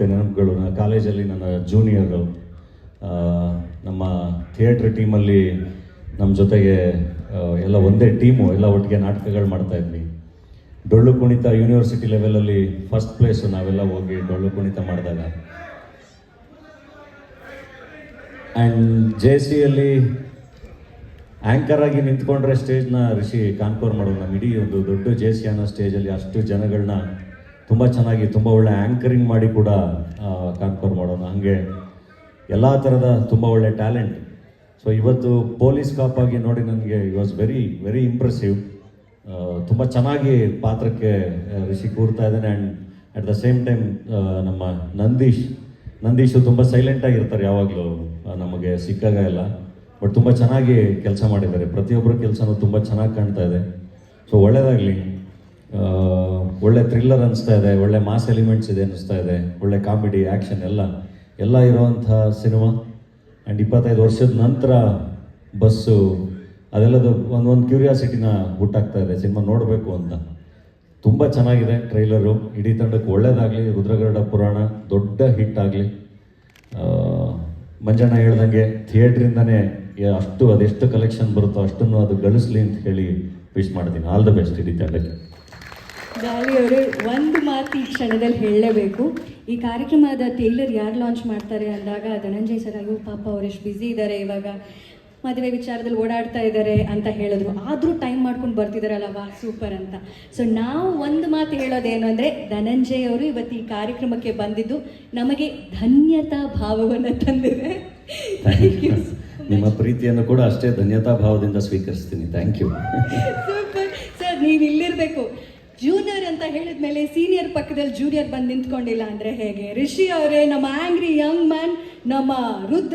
ನೆನಪುಗಳು ನನ್ನ ಕಾಲೇಜಲ್ಲಿ ನನ್ನ ಜೂನಿಯರು ನಮ್ಮ ಥಿಯೇಟ್ರ್ ಟೀಮಲ್ಲಿ ನಮ್ಮ ಜೊತೆಗೆ ಎಲ್ಲ ಒಂದೇ ಟೀಮು ಎಲ್ಲ ಒಟ್ಟಿಗೆ ನಾಟಕಗಳು ಮಾಡ್ತಾ ಇದ್ವಿ. ಡೊಳ್ಳು ಕುಣಿತ ಯೂನಿವರ್ಸಿಟಿ ಲೆವೆಲಲ್ಲಿ ಫಸ್ಟ್ ಪ್ಲೇಸು ನಾವೆಲ್ಲ ಹೋಗಿ ಡೊಳ್ಳು ಕುಣಿತ ಮಾಡಿದಾಗ. ಆ್ಯಂಡ್ ಜೆ ಸಿಯಲ್ಲಿ ಆ್ಯಂಕರ್ ಆಗಿ ನಿಂತ್ಕೊಂಡ್ರೆ ಸ್ಟೇಜ್ನ ರಿಷಿ ಕಾನ್ಕೋರ್ ಮಾಡೋದು ನಮ್ಮ ಇಡೀ ಒಂದು ದೊಡ್ಡ ಜೆ ಸಿ ಅನ್ನೋ ಸ್ಟೇಜಲ್ಲಿ ಅಷ್ಟು ಜನಗಳನ್ನ ತುಂಬ ಚೆನ್ನಾಗಿ, ತುಂಬ ಒಳ್ಳೆ ಆ್ಯಂಕರಿಂಗ್ ಮಾಡಿ ಕೂಡ ಕಾನ್ಫರ್ ಮಾಡೋಣ. ಹಾಗೆ ಎಲ್ಲ ಥರದ ತುಂಬ ಒಳ್ಳೆ ಟ್ಯಾಲೆಂಟ್ ಸೊ ಇವತ್ತು ಪೊಲೀಸ್ ಕಾಪ್ ಆಗಿ ನೋಡಿ ನನಗೆ it was very very impressive ತುಂಬ ಚೆನ್ನಾಗಿ ಪಾತ್ರಕ್ಕೆ ರಿಷಿ ಕೂರ್ತಾ ಇದ್ದಾನೆ. And at the same time ನಮ್ಮ ನಂದೀಶ್, ನಂದೀಶು ತುಂಬ ಸೈಲೆಂಟಾಗಿರ್ತಾರೆ ಯಾವಾಗಲೂ. ನಮಗೆ ಸಿಕ್ಕಾಗ ಎಲ್ಲ. ಬಟ್ ತುಂಬ ಚೆನ್ನಾಗಿ ಕೆಲಸ ಮಾಡಿದ್ದಾರೆ. ಪ್ರತಿಯೊಬ್ಬರ ಕೆಲಸನೂ ತುಂಬ ಚೆನ್ನಾಗಿ ಕಾಣ್ತಾ ಇದೆ. ಸೊ ಒಳ್ಳೆಯದಾಗಲಿ ಒಳ್ಳೆ ಥ್ರಿಲ್ಲರ್ ಅನಿಸ್ತಾ ಇದೆ, ಒಳ್ಳೆ ಮಾಸ್ ಎಲಿಮೆಂಟ್ಸ್ ಇದೆ ಅನಿಸ್ತಾ ಇದೆ, ಒಳ್ಳೆ ಕಾಮಿಡಿ, ಆ್ಯಕ್ಷನ್ ಎಲ್ಲ. ಎಲ್ಲ ಇರೋವಂಥ ಸಿನಿಮಾ. ಆ್ಯಂಡ್ ಇಪ್ಪತ್ತೈದು ವರ್ಷದ ನಂತರ ಬಸ್ಸು, ಅದೆಲ್ಲದು ಒಂದೊಂದು ಕ್ಯೂರಿಯಾಸಿಟಿನ ಹುಟ್ಟಾಗ್ತಾ ಇದೆ, ಸಿನಿಮಾ ನೋಡಬೇಕು ಅಂತ. ತುಂಬ ಚೆನ್ನಾಗಿದೆ ಟ್ರೈಲರು, ಇಡೀ ತಂಡಕ್ಕೆ ಒಳ್ಳೇದಾಗಲಿ, ರುದ್ರಗರಡ ಪುರಾಣ ದೊಡ್ಡ ಹಿಟ್ ಆಗಲಿ. ಮಂಜಣ್ಣ ಹೇಳ್ದಂಗೆ ಥಿಯೇಟ್ರಿಂದನೇ ಅಷ್ಟು, ಅದೆಷ್ಟು ಕಲೆಕ್ಷನ್ ಬರುತ್ತೋ ಅಷ್ಟನ್ನು ಅದು ಗಳಿಸ್ಲಿ ಅಂತ ಹೇಳಿ ವಿಶ್ ಮಾಡ್ತೀನಿ. ಆಲ್ ದ ಬೆಸ್ಟ್ ಇಡೀ ತಂಡಕ್ಕೆ. ಗಾಳಿ ಅವರು ಒಂದು ಮಾತು ಈ ಕ್ಷಣದಲ್ಲಿ ಹೇಳಲೇಬೇಕು. ಈ ಕಾರ್ಯಕ್ರಮದ ಟೇಲರ್ ಯಾರು ಲಾಂಚ್ ಮಾಡ್ತಾರೆ ಅಂದಾಗ ಧನಂಜಯ್ ಸರ್ ಅಯ್ಯೋ ಪಾಪ ಅವ್ರು ಎಷ್ಟು ಬ್ಯುಸಿ ಇದ್ದಾರೆ ಇವಾಗ. ಮದುವೆ ವಿಚಾರದಲ್ಲಿ ಓಡಾಡ್ತಾ ಇದ್ದಾರೆ ಅಂತ ಹೇಳಿದ್ರು. ಆದರೂ ಟೈಮ್ ಮಾಡ್ಕೊಂಡು ಬರ್ತಿದ್ದಾರಲ್ಲ ವಾ ಸೂಪರ್ ಅಂತ. ಸೊ ನಾವು ಒಂದು ಮಾತು ಹೇಳೋದೇನು ಅಂದರೆ ಧನಂಜಯ್ ಅವರು ಇವತ್ತು ಈ ಕಾರ್ಯಕ್ರಮಕ್ಕೆ ಬಂದಿದ್ದು ನಮಗೆ ಧನ್ಯತಾ ಭಾವವನ್ನು ತಂದಿದೆ. ಥ್ಯಾಂಕ್ ಯು ನಿಮ್ಮ ಪ್ರೀತಿಯನ್ನು ಕೂಡ ಅಷ್ಟೇ ಧನ್ಯತಾ ಭಾವದಿಂದ ಸ್ವೀಕರಿಸ್ತೀನಿ. ಥ್ಯಾಂಕ್ ಯು ಸೂಪರ್ ಸರ್ ನೀವು ಇಲ್ಲಿರ್ಬೇಕು ಜೂನಿಯರ್ ಅಂತ ಹೇಳಿದ ಮೇಲೆ ಸೀನಿಯರ್ ಪಕ್ಕದಲ್ಲಿ ಜೂನಿಯರ್ ಬಂದು ನಿಂತ್ಕೊಂಡಿಲ್ಲ ಅಂದ್ರೆ ಹೇಗೆ? ರಿಷಿ ಅವರೇ, ನಮ್ಮ ಆಂಗ್ರಿ ಯಂಗ್ ಮ್ಯಾನ್ ನಮ್ಮ ರುದ್ರ